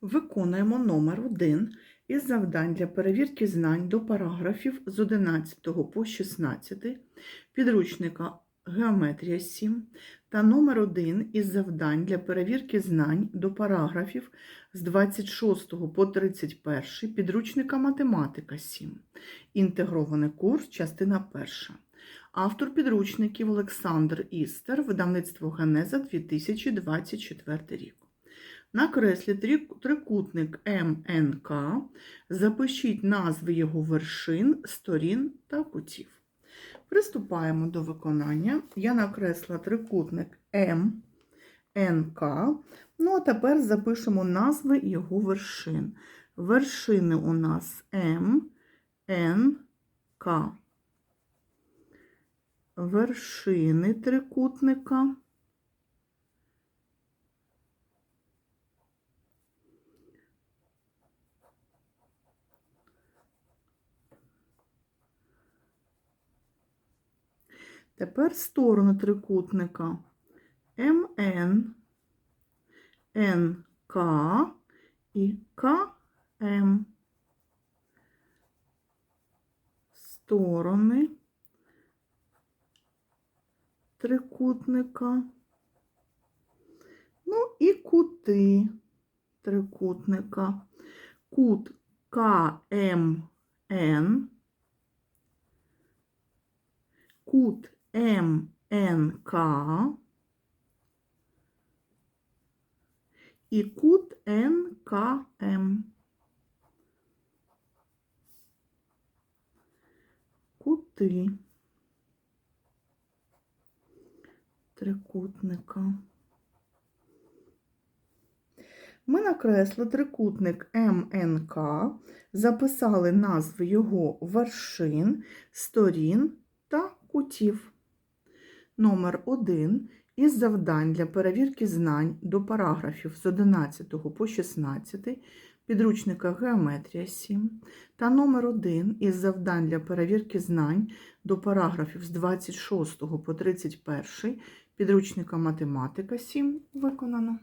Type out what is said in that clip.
Виконуємо номер 1 із завдань для перевірки знань до параграфів з 11 по 16 підручника Геометрія 7 та номер 1 із завдань для перевірки знань до параграфів з 26 по 31 підручника Математика 7. Інтегрований курс, частина 1. Автор підручників Олександр Істер, видавництво Генеза 2024 рік. Накреслі трик- трикутник МНК, запишіть назви його вершин, сторін та кутів. Приступаємо до виконання. Я накресла трикутник МНК. Ну, а тепер запишемо назви його вершин. Вершини у нас М, Н. Вершини трикутника. Тепер сторони трикутника МН, НК і КМ. Сторони трикутника. Ну і кути трикутника. Кут КМН, кут МНК і кут НКМ. Кути трикутника. Ми накресли трикутник МНК, записали назви його вершин, сторін та кутів. Номер 1 із завдань для перевірки знань до параграфів з 11 по 16 підручника Геометрія 7 та номер 1 із завдань для перевірки знань до параграфів з 26 по 31 підручника Математика 7 виконано.